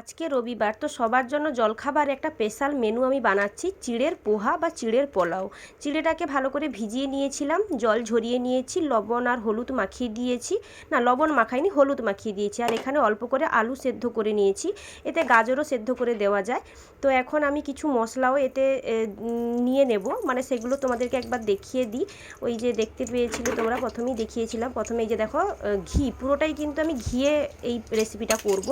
আজকে রবিবার, তো সবার জন্য জলখাবার একটা স্পেশাল মেনু আমি বানাচ্ছি, চিড়ের পোহা বা চিড়ের পোলাও। চিড়েটাকে ভালো করে ভিজিয়ে নিয়েছিলাম, জল ঝরিয়ে নিয়েছি, লবণ আর হলুদ মাখিয়ে দিয়েছি। না, লবণ মাখাইনি, হলুদ মাখিয়ে দিয়েছি। আর এখানে অল্প করে আলু সেদ্ধ করে নিয়েছি, এতে গাজরও সেদ্ধ করে দেওয়া যায়। তো এখন আমি কিছু মশলাও এতে নিয়ে নেব। মানে সেগুলো তোমাদেরকে একবার দেখিয়ে দিই। ওই যে দেখতে পেয়েছিলে তোমরা, প্রথমেই দেখিয়েছিলাম। প্রথমে এই যে দেখো ঘি, পুরোটাই কিন্তু আমি ঘিয়ে এই রেসিপিটা করব।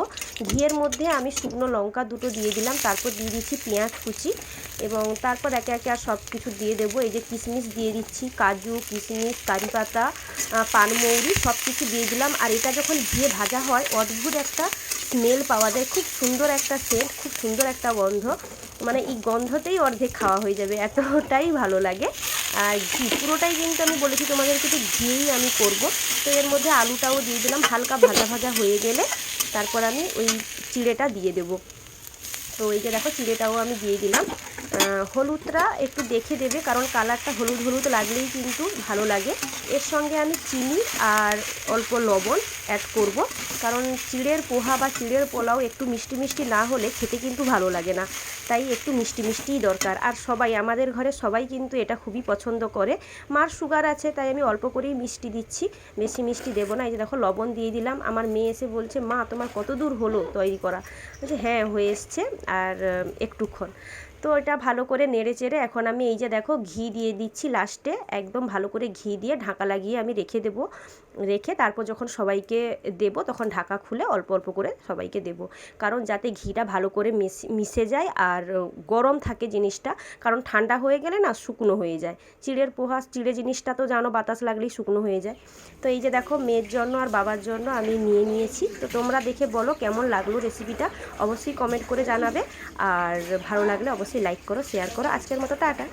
ঘিয়ের মধ্যে আমি শুকনো লঙ্কা দুটো দিয়ে দিলাম, তারপর দিয়ে দিচ্ছি পেঁয়াজ কুচি এবং তারপর একে একে আর সব কিছু দিয়ে দেবো। এই যে কিশমিশ দিয়ে দিচ্ছি, কাজু, কিশমিশ, কারি পাতা পানমৌরি সব কিছু দিয়ে দিলাম। আর এটা যখন ঘিয়ে ভাজা হয়, অদ্ভুত একটা স্মেল পাওয়া যায়। খুব সুন্দর একটা সেন্ট খুব সুন্দর একটা গন্ধ। মানে এই গন্ধতেই অর্ধেক খাওয়া হয়ে যাবে, এতটাই ভালো লাগে। আর ঘি, পুরোটাই কিন্তু আমি বলেছি তোমাদেরকে তো ঘিয়েই আমি করব। তো এর মধ্যে আলুটাও দিয়ে দিলাম, হালকা ভাজা ভাজা হয়ে গেলে। তারপর আমি ওই চিড়েটা দিয়ে দেবো। তো এই যে দেখো চিড়েটাও আমি দিয়ে দিলাম। হলুদটা একটু দেখে দেবে, কারণ কালারটা হলুদ হলুদ লাগলেই কিন্তু ভালো লাগে। এর সঙ্গে আমি চিনি আর অল্প লবণ অ্যাড করব, কারণ চিড়ের পোহা বা চিড়ের পোলাও একটু মিষ্টি মিষ্টি না হলে খেতে কিন্তু ভালো লাগে না। তাই একটু মিষ্টি মিষ্টিই দরকার। আর সবাই, আমাদের ঘরে সবাই কিন্তু এটা খুবই পছন্দ করে। মার সুগার আছে, তাই আমি অল্প করেই মিষ্টি দিচ্ছি। বেশি মিষ্টি দেবো না। এই যে দেখো, লবণ দিয়ে দিলাম। আমার মেয়ে এসে বলছে, মা, তোমার কত দূর হলো তৈরি করা? বলছে হ্যাঁ হয়ে এসছে। আর একটুক্ষণ তো এটা ভালো করে নেড়ে চেড়ে এখন আমি এই যে দেখো ঘি দিয়ে দিচ্ছি লাস্টে একদম ভালো করে ঘি দিয়ে ঢাকা লাগিয়ে আমি রেখে দেবো। রেখে তারপর যখন সবাইকে দেবো তখন ঢাকা খুলে অল্প অল্প করে সবাইকে দেবো। কারণ যাতে ঘিটা ভালো করে মিশ- যায় আর গরম থাকে জিনিসটা, কারণ ঠান্ডা হয়ে গেলে না শুকনো হয়ে যায়। চিড়ের পোহা, চিড়ে জিনিসটা তো জানো বাতাস লাগলেই শুকনো হয়ে যায়। তো এই যে দেখো মেয়ের জন্য আর বাবার জন্য আমি নিয়ে নিয়েছি। তো তোমরা দেখে বলো কেমন লাগল রেসিপিটা অবশ্যই কমেন্ট করে জানাবে। আর ভালো লাগলে অবশ্যই লাইক করো শেয়ার করো। আজকের মতো টাটা।